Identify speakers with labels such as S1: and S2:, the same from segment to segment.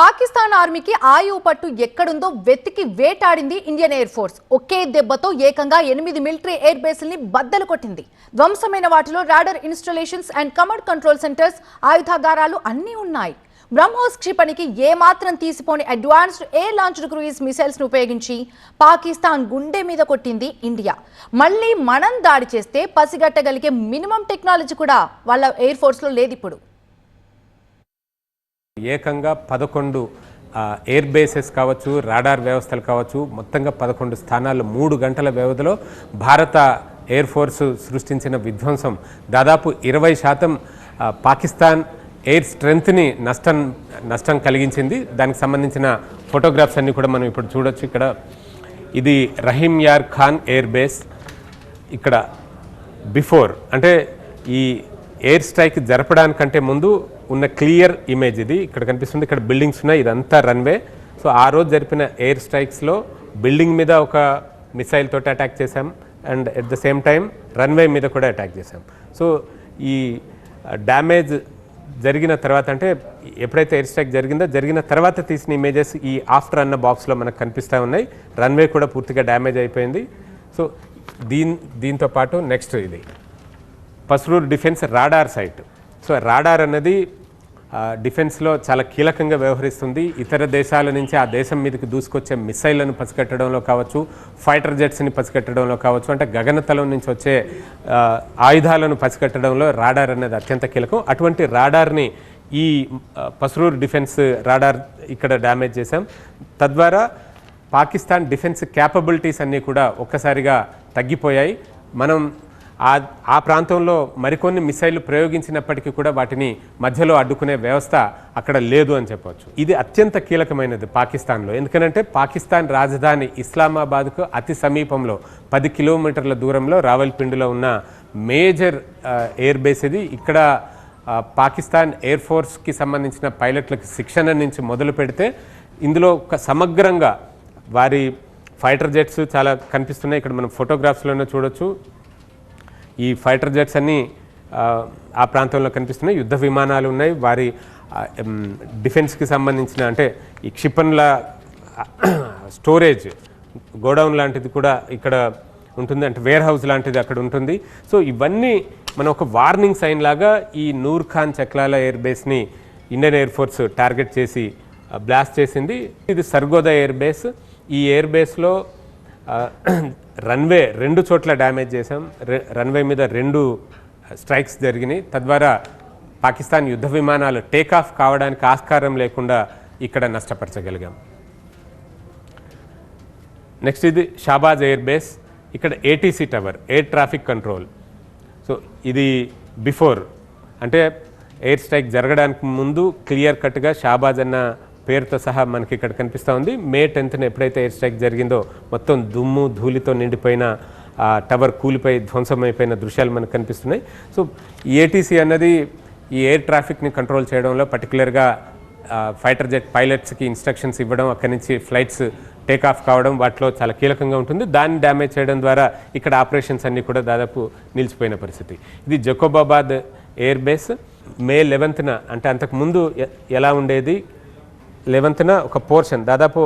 S1: పాకిస్తాన్ ఆర్మీకి ఆయువు పట్టు ఎక్కడుందో వెతికి వేటాడింది ఇండియన్ ఎయిర్ ఫోర్స్. ఒకే దెబ్బతో ఏకంగా ఎనిమిది మిలిటరీ ఎయిర్ బేస్ల్ని బద్దలు కొట్టింది. ధ్వంసమైన వాటిలో radar installations and command control centres ఆయుధాగారాలు అన్నీ ఉన్నాయి. బ్రహ్మోస్ క్షిపణికి ఏమాత్రం తీసిపోని అడ్వాన్స్డ్ ఎయిర్ లాంచ్డ్ క్రూయిజ్ మిసైల్స్ను ఉపయోగించి పాకిస్తాన్ గుండె మీద కొట్టింది ఇండియా. మళ్ళీ మనం దాడి చేస్తే పసిగట్టగలిగే మినిమం టెక్నాలజీ కూడా వాళ్ళ ఎయిర్ ఫోర్స్లో లేదు ఇప్పుడు.
S2: ఏకంగా పదకొండు ఎయిర్ బేసెస్ కావచ్చు రాడార్ వ్యవస్థలు కావచ్చు మొత్తంగా పదకొండు స్థానాలు మూడు గంటల వ్యవధిలో భారత ఎయిర్ ఫోర్స్ సృష్టించిన విధ్వంసం. దాదాపు ఇరవై శాతం పాకిస్తాన్ ఎయిర్ స్ట్రెంగ్త్ని నష్టం నష్టం కలిగించింది. దానికి సంబంధించిన ఫోటోగ్రాఫ్స్ అన్నీ కూడా మనం ఇప్పుడు చూడొచ్చు. ఇక్కడ ఇది రహీం యార్ ఖాన్ ఎయిర్ బేస్ ఇక్కడ బిఫోర్ అంటే ఈ ఎయిర్ స్ట్రైక్ జరపడానికంటే ముందు ఉన్న క్లియర్ ఇమేజ్ ఇది. ఇక్కడ కనిపిస్తుంది ఇక్కడ బిల్డింగ్స్ ఉన్నాయి ఇదంతా రన్వే. సో ఆ రోజు జరిపిన ఎయిర్ స్ట్రైక్స్లో బిల్డింగ్ మీద ఒక మిసైల్ తోటి అటాక్ చేశాం. And at the same time runway మీద కూడా అటాక్ చేశాం. సో ఈ డ్యామేజ్ జరిగిన తర్వాత అంటే ఎప్పుడైతే ఎయిర్ స్ట్రైక్ జరిగిందో జరిగిన తర్వాత తీసిన ఇమేజెస్ ఈ ఆఫ్టర్ అన్న బాక్స్లో మనకు కనిపిస్తూ ఉన్నాయి. రన్వే కూడా పూర్తిగా డ్యామేజ్ అయిపోయింది. సో దీన్ దీంతో పాటు నెక్స్ట్ ఇది. Pasrur defence radar site. So radar అన్నది డిఫెన్స్లో చాలా కీలకంగా వ్యవహరిస్తుంది. ఇతర దేశాల నుంచి ఆ దేశం మీదకి దూసుకొచ్చే మిసైళ్ళను పసిగట్టడంలో కావచ్చు ఫైటర్ జెట్స్ని పసిగట్టడంలో కావచ్చు అంటే గగనతలం నుంచి వచ్చే ఆయుధాలను పసిగట్టడంలో రాడార్ అనేది అత్యంత కీలకం. అటువంటి రాడార్ని ఈ ఆ, డిఫెన్స్ రాడార్ ఇక్కడ డ్యామేజ్ చేశాం. తద్వారా పాకిస్తాన్ డిఫెన్స్ క్యాపబిలిటీస్ అన్నీ కూడా ఒక్కసారిగా తగ్గిపోయాయి. మనం ఆ ఆ ప్రాంతంలో మరికొన్ని మిసైళ్ళు ప్రయోగించినప్పటికీ కూడా వాటిని మధ్యలో అడ్డుకునే వ్యవస్థ అక్కడ లేదు అని చెప్పవచ్చు ఇది అత్యంత కీలకమైనది పాకిస్తాన్లో. ఎందుకంటే పాకిస్తాన్ రాజధాని ఇస్లామాబాద్కు అతి సమీపంలో పది కిలోమీటర్ల దూరంలో రావల్పిండిలో ఉన్న మేజర్ ఎయిర్ బేస్ ఇది. ఇక్కడ పాకిస్తాన్ ఎయిర్ ఫోర్స్కి సంబంధించిన పైలట్లకు శిక్షణ నుంచి మొదలు పెడితే ఇందులో ఒక సమగ్రంగా వారి ఫైటర్ జెట్స్ చాలా కనిపిస్తున్నాయి. ఇక్కడ మనం ఫోటోగ్రాఫ్స్లోనే చూడొచ్చు. ఈ ఫైటర్ జెట్స్ అన్నీ ఆ, ప్రాంతంలో కనిపిస్తున్నాయి యుద్ధ విమానాలు ఉన్నాయి. వారి డిఫెన్స్కి సంబంధించిన అంటే ఈ క్షిపణుల స్టోరేజ్ గోడౌన్ లాంటిది కూడా ఇక్కడ ఉంటుంది. అంటే వేర్ హౌస్ లాంటిది అక్కడ ఉంటుంది. సో ఇవన్నీ మనం ఒక వార్నింగ్ సైన్ లాగా ఈ నూర్ ఖాన్ చక్లాల ఎయిర్ బేస్ని ఇండియన్ ఎయిర్ ఫోర్స్ టార్గెట్ చేసి బ్లాస్ట్ చేసింది. ఇది సర్గోదా ఎయిర్ బేస్. ఈ ఎయిర్ బేస్లో రన్వే రెండు చోట్ల డ్యామేజ్ చేశాం. రన్వే మీద రెండు స్ట్రైక్స్ జరిగినాయి. తద్వారా పాకిస్తాన్ యుద్ధ విమానాలు టేకాఫ్ కావడానికి ఆస్కారం లేకుండా ఇక్కడ నష్టపరచగలిగాం. నెక్స్ట్ ఇది షాబాజ్ ఎయిర్ బేస్. ఇక్కడ ATC tower air traffic control. So ఇది బిఫోర్. అంటే ఎయిర్ స్ట్రైక్ జరగడానికి ముందు క్లియర్ కట్గా షాబాజ్ అన్న పేరుతో సహా మనకి ఇక్కడ కనిపిస్తూ ఉంది. మే టెన్త్న ఎప్పుడైతే ఎయిర్ స్ట్రైక్ జరిగిందో మొత్తం దుమ్ము ధూళితో నిండిపోయిన ఆ టవర్ కూలిపోయి ధ్వంసమైపోయిన దృశ్యాలు మనకు కనిపిస్తున్నాయి. సో ఏటీసీ అన్నది ఈ ఎయిర్ ట్రాఫిక్ని కంట్రోల్ చేయడంలో పర్టికులర్గా ఫైటర్ జెట్ పైలట్స్కి ఇన్స్ట్రక్షన్స్ ఇవ్వడం అక్కడి నుంచి ఫ్లైట్స్ టేక్ ఆఫ్ కావడం వాటిలో చాలా కీలకంగా ఉంటుంది. దాన్ని డ్యామేజ్ చేయడం ద్వారా ఇక్కడ ఆపరేషన్స్ అన్నీ కూడా దాదాపు నిలిచిపోయిన పరిస్థితి. ఇది జకోబాబాద్ ఎయిర్ బేస్. మే లెవెన్త్న అంటే అంతకుముందు ఎలా ఉండేది? లెవెన్త్న ఒక పోర్షన్ దాదాపు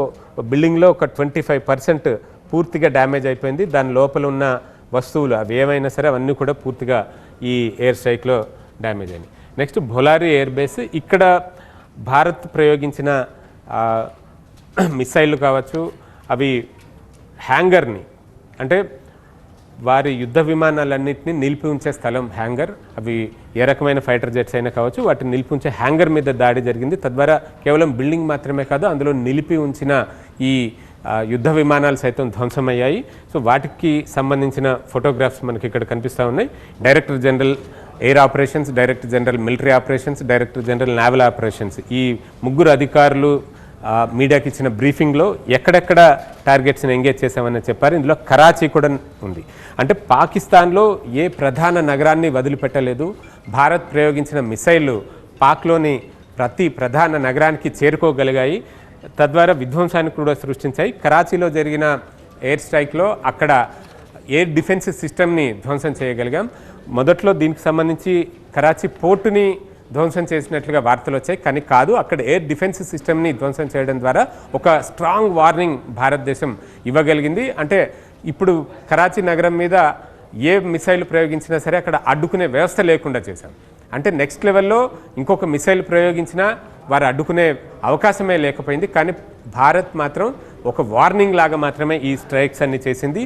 S2: బిల్డింగ్లో ఒక ట్వంటీ ఫైవ్ పర్సెంట్ పూర్తిగా డ్యామేజ్ అయిపోయింది. దాని లోపల ఉన్న వస్తువులు అవి ఏమైనా సరే అవన్నీ కూడా పూర్తిగా ఈ ఎయిర్ స్ట్రైక్లో డ్యామేజ్ అయింది నెక్స్ట్ భొలారి ఎయిర్ బేస్ ఇక్కడ భారత్ ప్రయోగించిన ఆ, మిసైళ్ళు కావచ్చు అవి హ్యాంగర్ని అంటే వారి యుద్ధ విమానాలన్నింటినీ నిలిపి ఉంచే స్థలం హ్యాంగర్. అవి ఏ రకమైన ఫైటర్ జెట్స్ అయినా కావచ్చు వాటిని నిలిపి ఉంచే హ్యాంగర్ మీద దాడి జరిగింది. తద్వారా కేవలం బిల్డింగ్ మాత్రమే కాదు అందులో నిలిపి ఉంచిన ఈ యుద్ధ విమానాలు సైతం ధ్వంసమయ్యాయి. సో వాటికి సంబంధించిన ఫోటోగ్రాఫ్స్ మనకి ఇక్కడ కనిపిస్తూ ఉన్నాయి. Director general air operations director general military operations director general naval operations. ఈ ముగ్గురు అధికారులు మీడియాకి ఇచ్చిన బ్రీఫింగ్లో ఎక్కడెక్కడ టార్గెట్స్ని ఎంగేజ్ చేశామని చెప్పారు. ఇందులో కరాచీ కూడా ఉంది. అంటే పాకిస్తాన్లో ఏ ప్రధాన నగరాన్ని వదిలిపెట్టలేదు. భారత్ ప్రయోగించిన మిసైళ్ళు పాక్లోని ప్రతి ప్రధాన నగరానికి చేరుకోగలిగాయి. తద్వారా విధ్వంసాన్ని కూడా సృష్టించాయి. కరాచీలో జరిగిన ఎయిర్ స్ట్రైక్లో అక్కడ ఎయిర్ డిఫెన్స్ సిస్టమ్ని ధ్వంసం చేయగలిగాం. మొదట్లో దీనికి సంబంధించి కరాచీ పోర్టుని ధ్వంసం చేసినట్లుగా వార్తలు వచ్చాయి. కానీ కాదు అక్కడ ఎయిర్ డిఫెన్స్ సిస్టమ్ని ధ్వంసం చేయడం ద్వారా ఒక స్ట్రాంగ్ వార్నింగ్ భారతదేశం ఇవ్వగలిగింది. అంటే ఇప్పుడు కరాచీ నగరం మీద ఏ మిసైల్ ప్రయోగించినా సరే అక్కడ అడ్డుకునే వ్యవస్థ లేకుండా చేశాం. అంటే నెక్స్ట్ లెవెల్లో ఇంకొక మిసైల్ ప్రయోగించినా వారు అడ్డుకునే అవకాశమే లేకపోయింది. కానీ భారత్ మాత్రం ఒక వార్నింగ్ లాగా మాత్రమే ఈ స్ట్రైక్స్ అన్ని చేసింది.